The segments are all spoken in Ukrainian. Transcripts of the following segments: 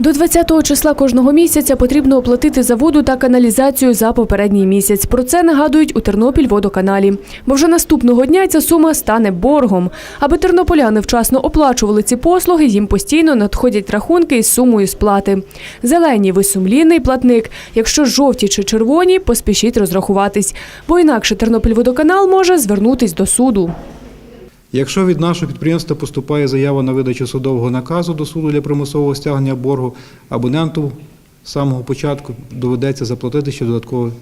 До 20 числа кожного місяця потрібно оплатити за воду та каналізацію за попередній місяць. Про це нагадують у Тернопіль водоканалі. Бо вже наступного дня ця сума стане боргом. Аби тернополяни вчасно оплачували ці послуги, їм постійно надходять рахунки із сумою сплати. Зелені ви сумлінний платник. Якщо жовті чи червоні, поспішіть розрахуватись. Бо інакше Тернопіль водоканал може звернутись до суду. Якщо від нашого підприємства поступає заява на видачу судового наказу до суду для примусового стягнення боргу, абоненту з самого початку доведеться заплатити ще додаткові,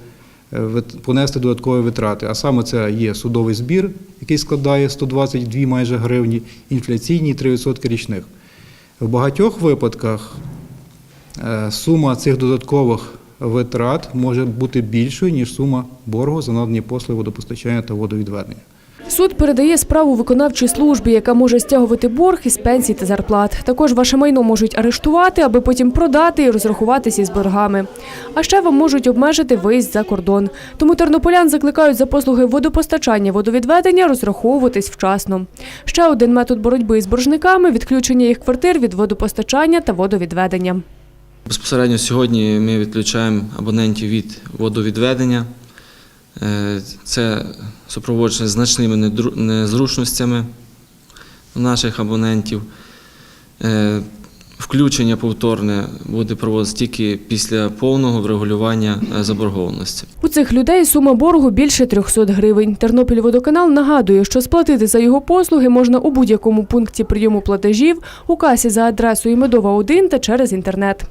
е, понести додаткові витрати. А саме це є судовий збір, який складає 122 майже гривні, інфляційні 3% річних. В багатьох випадках е, сума цих додаткових витрат може бути більшою, ніж сума боргу за надані послуги водопостачання та водовідведення. Суд передає справу виконавчій службі, яка може стягувати борг із пенсій та зарплат. Також ваше майно можуть арештувати, аби потім продати і розрахуватися із боргами. А ще вам можуть обмежити виїзд за кордон. Тому тернополян закликають за послуги водопостачання, водовідведення розраховуватись вчасно. Ще один метод боротьби із боржниками відключення їх квартир від водопостачання та водовідведення. Безпосередньо сьогодні ми відключаємо абонентів від водовідведення. Е, Це супроводжується значними незручностями наших абонентів. Е, Включення повторне буде проводитися тільки після повного врегулювання е, заборгованості. У цих людей сума боргу більше 300 гривень. Тернопіль водоканал нагадує, що сплатити за його послуги можна у будь-якому пункті прийому платежів, у касі за адресою Медова 1 та через інтернет.